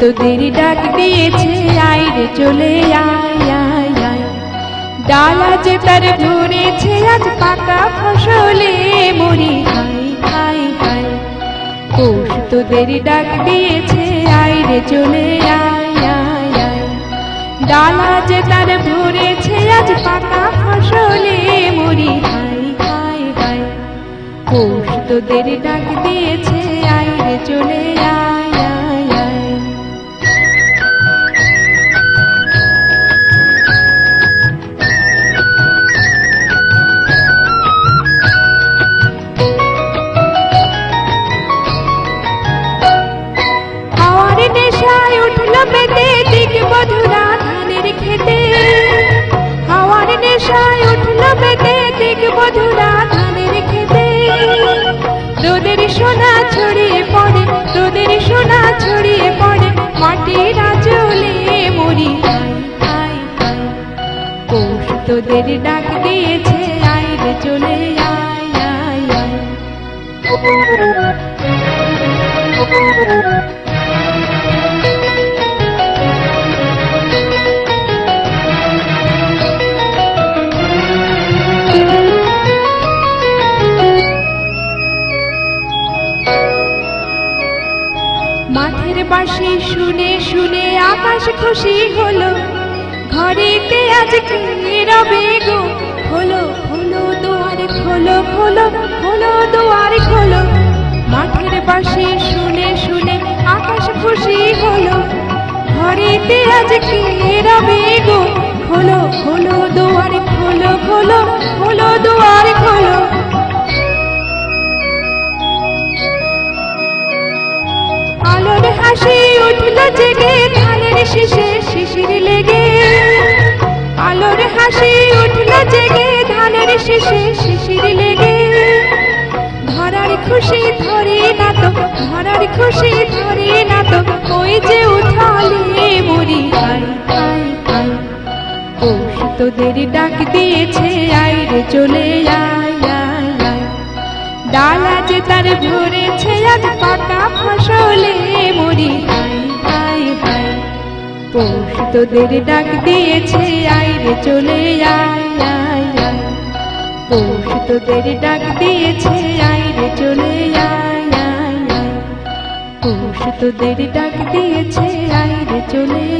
তোদের ডাক দিয়েছে আইরে চলে আয় আয় আয়। ডালা যে তার ধরেছে, আজ পাকা ফসলে মরি হাই হাই হাই পৌষ তোদের ডাক দিয়েছে আইরে চলে আয় আয় আয়। ডালা যে তার ভরেছে আজ পাকা ফসলে মরি হাই হাই হাই পৌষ তোদের ডাক দিয়েছে আইরে চলে আয়। রোদের সোনা ছড়িয়ে পড়ে, রোদের সোনা ছড়িয়ে পড়ে, মাটির আঁচলে মরি। হাই হাই তোদের ডাক দিয়েছে মাঠের বাসি শুনে শুনে আকাশ খুশি হলো। ঘরেতে আজকে রবে গো। খোলো হলো দুয়ারে খোলো খোলো খোলো দুয়ারে খোলো মাঠের বাসি শুনে শুনে আকাশ খুশি হলো। ঘরেতে আজকে রবে গো। খোলো খোলো দুয়ারে খোলো খোলো খোলো দুয়ারে। হাসি উঠল জেগে, ধানের শীষে শিশির লেগে। আলোর হাসি উঠল জেগে, ধানের শীষে শিশির লেগে। ধরার খুশি ধরে না তো, ধরার খুশি ধরে না তো, ওই যে উঠালে মরি পৌষ তোদের ডাক দিয়েছে আইরে চলে আয় আয় আয়। ডালা যে তার ভরেছে, আজ তোদের ডাক দিয়েছে আইরে চলে আয় আয় আয়। পৌষ তোদের ডাক দিয়েছে আইরে চলে আয় আয় আয়। পৌষ তোদের ডাক দিয়েছে আইরে চলে